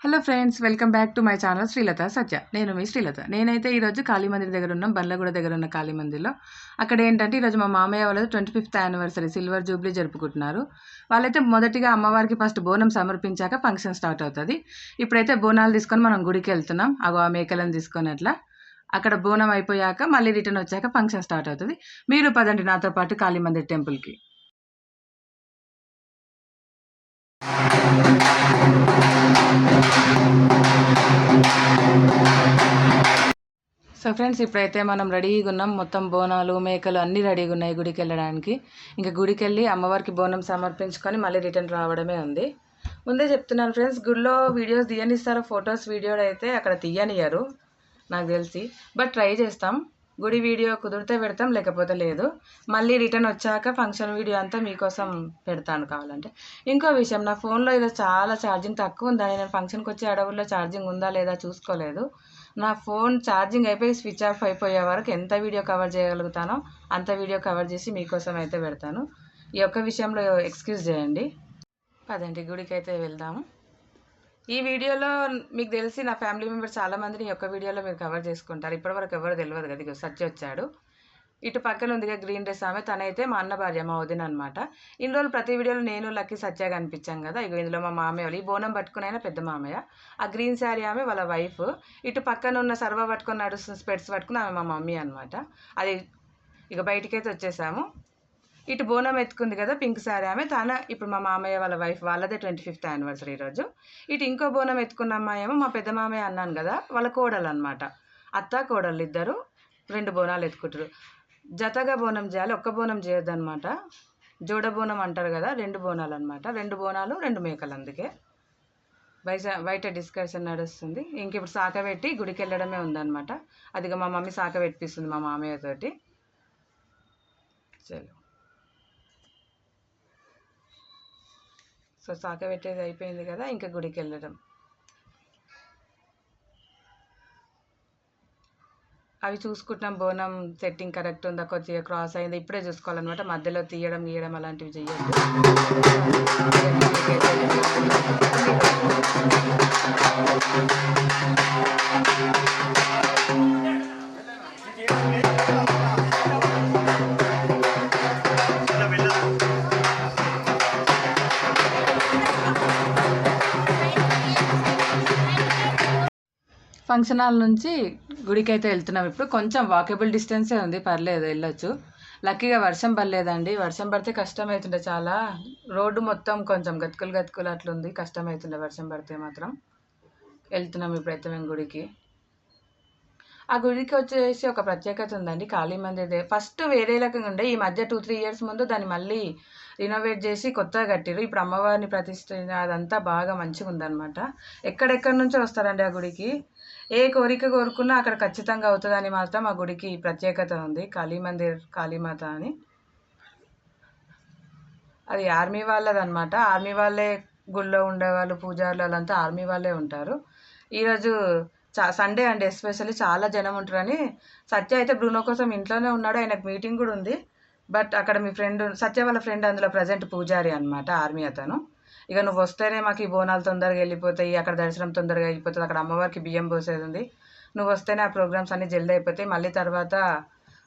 Hello friends welcome back to my channel Srilatha Satya నేను మీ శ్రీలత నేనైతే ఈరోజు కాళీ మందిర్ దగ్గర ఉన్నాం బండ్లగూడ దగ్గర ఉన్న కాళీ మందిర్లో అక్కడ ఏంటంటే ఈరోజు మా మామయ్య వాళ్ళది twenty fifth anniversary silver jubilee జరుపుకుంటున్నారు. వాళ్ళైతే మొదటిగా అమ్మవారికి ఫస్ట్ బోనం సమర్పించాక ఫంక్షన్ స్టార్ట్ అవుతుంది. ఇప్పుడైతే బోనాలు తీసుకొని మనం గుడికి వెళ్తున్నాం అగో ఆ మేకలను తీసుకొని అట్లా. అక్కడ బోనం అయిపోయాక మళ్ళీ రిటర్న్ వచ్చాక ఫంక్షన్ స్టార్ట్ అవుతుంది. మీరు పదండి నాతో పాటు కాళీ మందిర్ టెంపుల్కి సో ఫ్రెండ్స్ ఇప్పుడైతే మనం రెడీగా ఉన్నాం. మొత్తం బోనాలు మేకలు అన్నీ రెడీగా ఉన్నాయి గుడికి వెళ్ళడానికి. ఇంకా గుడికి వెళ్ళి అమ్మవారికి బోనం సమర్పించుకొని మళ్ళీ రిటర్న్ రావడమే ఉంది. ముందే చెప్తున్నాను ఫ్రెండ్స్ గుడిలో వీడియోస్ తీయనిస్తారు ఫొటోస్ వీడియోలు అయితే అక్కడ తీయనియరు నాకు తెలిసి. బట్ ట్రై చేస్తాం. గుడి వీడియో కుదిరితే పెడతాం లేకపోతే లేదు. మళ్ళీ రిటర్న్ వచ్చాక ఫంక్షన్ వీడియో అంతా మీకోసం పెడతాను కావాలంటే. ఇంకో విషయం నా ఫోన్లో ఏదో చాలా ఛార్జింగ్ తక్కువ ఉందని నేను ఫంక్షన్కి వచ్చే అడవుల్లో ఛార్జింగ్ ఉందా లేదా చూసుకోలేదు. నా ఫోన్ ఛార్జింగ్ అయిపోయి స్విచ్ ఆఫ్ అయిపోయే వరకు ఎంత వీడియో కవర్ చేయగలుగుతానో అంత వీడియో కవర్ చేసి మీకోసం అయితే పెడతాను. ఈ యొక్క విషయంలో ఎక్స్క్యూజ్ చేయండి. పదండి గుడికి అయితే వెళ్దాము. ఈ వీడియోలో మీకు తెలిసి నా ఫ్యామిలీ మెంబర్స్ చాలా మందిని ఈ యొక్క వీడియోలో మీరు కవర్ చేసుకుంటారు. ఇప్పటివరకు ఎవరు తెలియదు కదా ఇగో సచ్చి వచ్చాడు. ఇటు పక్కన ఉందిగా గ్రీన్ డ్రెస్ ఆమె తనైతే మా అన్న భార్య మా వదిన అనమాట ఇన్ని రోజులు ప్రతి వీడియోలో నేను లక్కీ సత్య కనిపించాం కదా ఇగో ఇందులో మా మామయ్య వాళ్ళు. ఈ బోనం పట్టుకుని అయినా పెద్ద మామయ్య. ఆ గ్రీన్ శారీ ఆమె వాళ్ళ వైఫ్. ఇటు పక్కన ఉన్న సర్వ పట్టుకొని నడుస్తున్న స్పెట్స్ పట్టుకుని ఆమె మా మమ్మీ అనమాట అది ఇక బయటికైతే వచ్చేసాము. ఇటు బోనం ఎత్తుకుంది కదా పింక్ శారీ ఆమె. తన ఇప్పుడు మా మామయ్య వాళ్ళ వైఫ్ వాళ్ళదే ట్వంటీ ఫిఫ్త్ యానివర్సరీ ఈరోజు ఇటు ఇంకో బోనం ఎత్తుకున్న అమ్మాయి ఏమో మా పెద్ద మామయ్య అన్నాను కదా వాళ్ళ కోడలు అనమాట అత్త కోడలు ఇద్దరు రెండు బోనాలు ఎత్తుకుంటారు. జతగా బోనం చేయాలి ఒక్క బోనం చేయొద్దనమాట జోడ బోనం అంటారు కదా రెండు బోనాలు అనమాట రెండు బోనాలు రెండు మేకలు అందుకే. బయట బయట డిస్కషన్ నడుస్తుంది. ఇంక ఇప్పుడు సాక పెట్టి గుడికి వెళ్ళడమే ఉందన్నమాట. అదిగా మా మమ్మీ సాక పెట్టిస్తుంది మా మామయ్యతోటి చలో సో సాక పెట్టేది అయిపోయింది కదా ఇంకా గుడికి వెళ్ళడం అవి చూసుకుంటున్నాం బోనం సెట్టింగ్ కరెక్ట్ ఉందా కొద్దిగా క్రాస్ అయింది ఇప్పుడే చూసుకోవాలన్నమాట. మధ్యలో తీయడం గీయడం అలాంటివి చెయ్యొద్దు. ఫంక్షన్ హాల్ నుంచి గుడికి అయితే వెళ్తున్నాం. ఇప్పుడు కొంచెం వాకబుల్ డిస్టెన్సే ఉంది. పర్లేదు వెళ్ళొచ్చు. లక్కీగా వర్షం పడలేదండి. వర్షం పడితే కష్టం అవుతుండే చాలా. రోడ్డు మొత్తం కొంచెం గతుకులు గతుకులు అట్లుంది. కష్టం అవుతుండే వర్షం పడితే మాత్రం. వెళ్తున్నాం ఇప్పుడైతే మేము గుడికి. ఆ గుడికి వచ్చేసి ఒక ప్రత్యేకత ఉందండి. కాళీ మందిర్ ఫస్ట్ వేరే రకంగా ఉండే. ఈ మధ్య టూ త్రీ ఇయర్స్ ముందు దాన్ని మళ్ళీ రినోవేట్ చేసి కొత్తగా కట్టిరు ఇప్పుడు అమ్మవారిని ప్రతిష్ఠ అదంతా బాగా మంచిగా ఉందన్నమాట. ఎక్కడెక్కడి నుంచో వస్తారండి ఆ గుడికి? ఏ కోరిక కోరుకున్నా అక్కడ ఖచ్చితంగా అవుతుందని మాత్రం ఆ గుడికి ప్రత్యేకత ఉంది. కాళీ మందిర్ కాళీమాత అని. అది ఆర్మీ వాళ్ళది అనమాట ఆర్మీ వాళ్ళే గుళ్ళో ఉండేవాళ్ళు పూజారులు వాళ్ళంతా ఆర్మీ వాళ్ళే ఉంటారు. ఈరోజు చా సండే అండి ఎస్పెషల్లీ చాలా జనం ఉంటారని సత్య అయితే బ్రూనో కోసం ఇంట్లోనే ఉన్నాడు. ఆయనకు మీటింగ్ కూడా ఉంది. బట్ అక్కడ మీ ఫ్రెండ్ సత్య వాళ్ళ ఫ్రెండ్ అందులో ప్రజెంట్ పూజారి అనమాట ఆర్మీ అతను. ఇక నువ్వు వస్తేనే మాకు ఈ బోనాలు తొందరగా వెళ్ళిపోతాయి అక్కడ దర్శనం తొందరగా వెళ్ళిపోతుంది అక్కడ అమ్మవారికి బియ్యం పోసేది ఉంది. నువ్వు వస్తేనే ఆ ప్రోగ్రామ్స్ అన్నీ జల్దీ అయిపోతాయి మళ్ళీ తర్వాత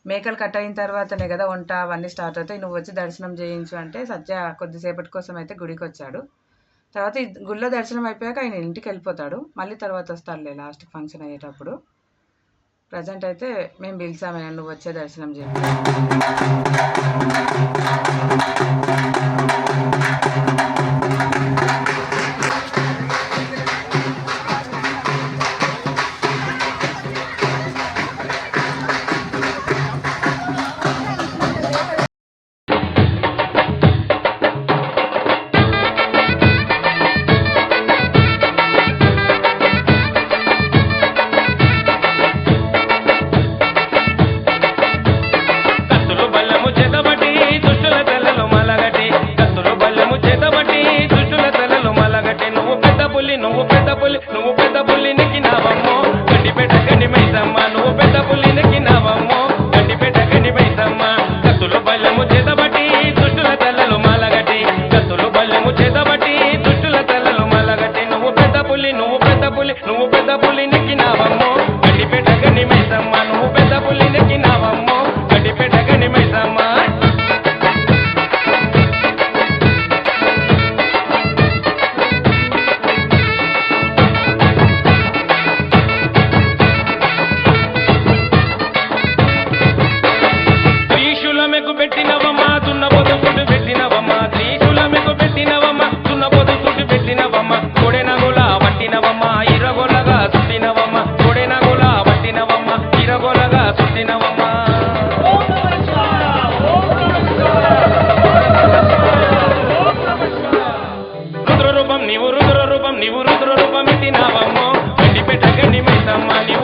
మేకలు కట్ అయిన తర్వాతనే కదా వంట అవన్నీ స్టార్ట్ అవుతాయి. నువ్వు వచ్చి దర్శనం చేయించు అంటే సత్య కొద్దిసేపటి కోసం అయితే గుడికి వచ్చాడు. తర్వాత గుళ్ళో దర్శనం అయిపోయాక ఆయన ఇంటికి వెళ్ళిపోతాడు. మళ్ళీ తర్వాత వస్తాడులే లాస్ట్ ఫంక్షన్ అయ్యేటప్పుడు. ప్రజెంట్ అయితే మేము పిలిచామే నువ్వు వచ్చే దర్శనం చేయాలి రుద్ర రూపం నీవు రుద్ర రూపం నీవు రుద్ర రూపం ఎత్తినావమ్మో గడ్డిపేట గడ్డి మైసమ్మ నీవు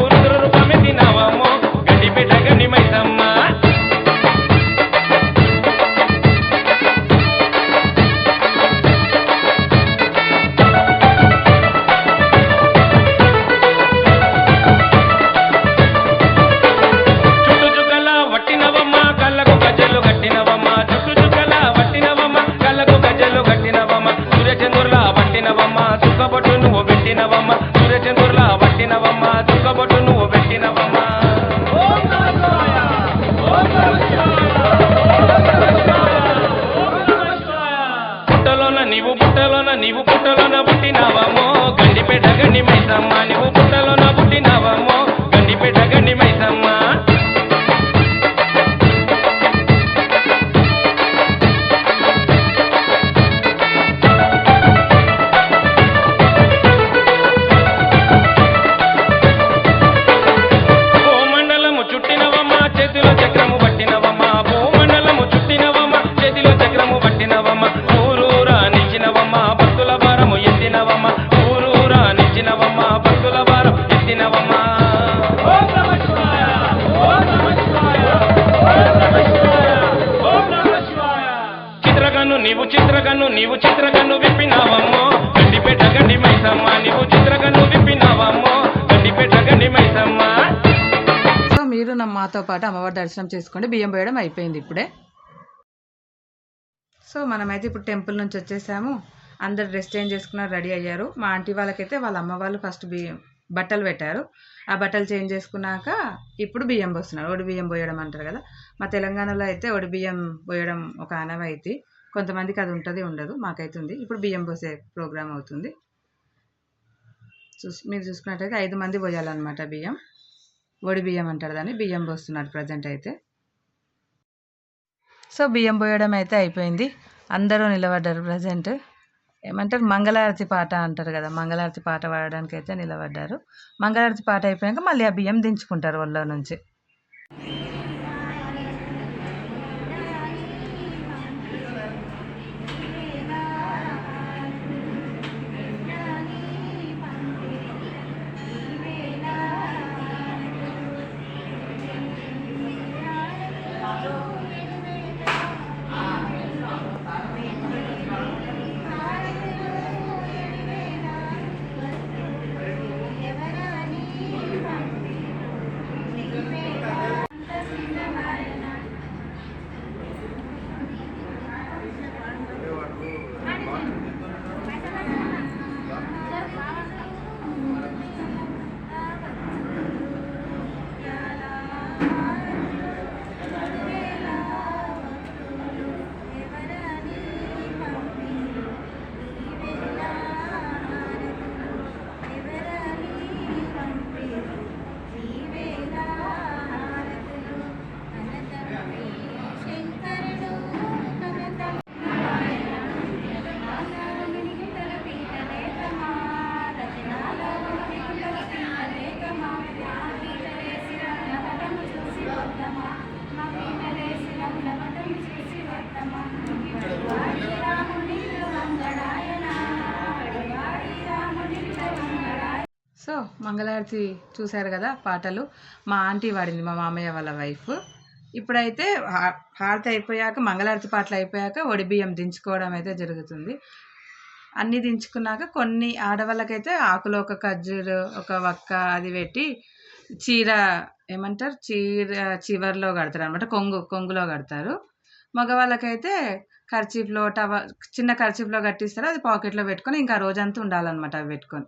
మీరు మాతో పాటు అమ్మవారి దర్శనం చేసుకోండి. బియ్యం పోయడం అయిపోయింది ఇప్పుడే. సో మనమైతే ఇప్పుడు టెంపుల్ నుంచి వచ్చేసాము. అందరు డ్రెస్ చేంజ్ చేసుకున్నారు రెడీ అయ్యారు. మా ఆంటీ వాళ్ళకైతే వాళ్ళ అమ్మ వాళ్ళు ఫస్ట్ బియ్యం బట్టలు పెట్టారు. ఆ బట్టలు చేంజ్ చేసుకున్నాక ఇప్పుడు బియ్యం పోస్తున్నారు. ఒడి బియ్యం పోయడం అంటారు కదా. మా తెలంగాణలో అయితే ఒడి బియ్యం పోయడం ఒక ఆనవాయితీ. కొంతమందికి అది ఉంటుంది ఉండదు. మాకైతే ఉంది. ఇప్పుడు బియ్యం పోసే ప్రోగ్రామ్ అవుతుంది. చూసి మీరు చూసుకున్నట్టయితే ఐదు మంది పోయాలన్నమాట బియ్యం. ఒడి బియ్యం అంటారు దాన్ని. బియ్యం పోస్తున్నారు ప్రజెంట్ అయితే. సో బియ్యం పోయడం అయితే అయిపోయింది. అందరూ నిలబడ్డారు ప్రజెంట్ ఏమంటారు? మంగళారతి పాట అంటారు కదా. మంగళారతి పాట పాడడానికి అయితే నిలబడ్డారు. మంగళారతి పాట అయిపోయాక మళ్ళీ ఆ బియ్యం దించుకుంటారు ఒళ్ళో నుంచి. సో మంగళారతి చూశారు కదా పాటలు. మా ఆంటీ వాడింది మా మామయ్య వాళ్ళ వైఫ్. ఇప్పుడైతే హారతి అయిపోయాక మంగళారతి పాటలు అయిపోయాక ఒడి బియ్యం దించుకోవడం అయితే జరుగుతుంది. అన్నీ దించుకున్నాక కొన్ని ఆడవాళ్ళకైతే ఆకులో ఒక ఖర్జూరు ఒక వక్క అది పెట్టి చీర ఏమంటారు? చీర చివర్లో కడతారు అనమాట కొంగు కొంగులో కడతారు. మగవాళ్ళకైతే ఖర్చీఫ్లో టవ చిన్న ఖర్చీఫ్లో కట్టిస్తారు అది పాకెట్లో పెట్టుకొని ఇంకా రోజంతా ఉండాలన్నమాట అవి పెట్టుకొని.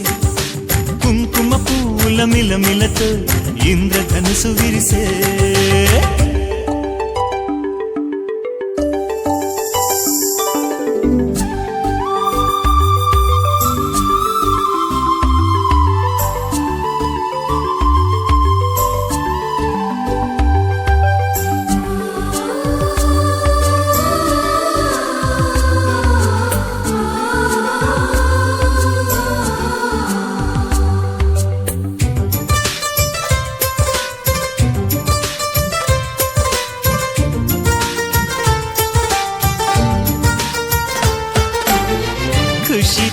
పువ్వుల మిలమిలతో ఇంద్రధనుసు విరిసే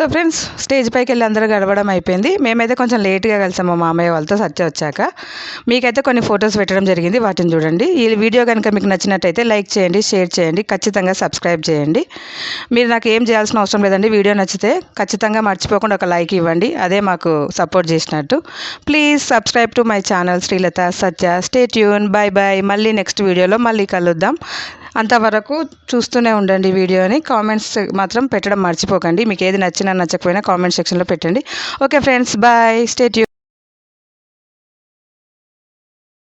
సో ఫ్రెండ్స్ స్టేజ్ పైకి వెళ్ళి అందరూ గడవడం అయిపోయింది. మేమైతే కొంచెం లేట్గా కలిసాం మా మామయ్య వాళ్ళతో సత్య వచ్చాక. మీకైతే కొన్ని ఫొటోస్ పెట్టడం జరిగింది. వాటిని చూడండి. ఈ వీడియో కనుక మీకు నచ్చినట్టయితే లైక్ చేయండి షేర్ చేయండి ఖచ్చితంగా సబ్స్క్రైబ్ చేయండి. మీరు నాకు ఏం చేయాల్సిన అవసరం లేదండి. వీడియో నచ్చితే ఖచ్చితంగా మర్చిపోకుండా ఒక లైక్ ఇవ్వండి. అదే మాకు సపోర్ట్ చేసినట్టు. Please subscribe to my channel Srilatha Satya stay tune bye bye మళ్ళీ నెక్స్ట్ వీడియోలో మళ్ళీ కలుద్దాం. అంతవరకు చూస్తూనే ఉండండి వీడియోని. కామెంట్స్ మాత్రం పెట్టడం మర్చిపోకండి. మీకు ఏది నచ్చినా నచ్చకపోయినా కామెంట్ సెక్షన్లో పెట్టండి. Okay friends bye స్టేట్యూ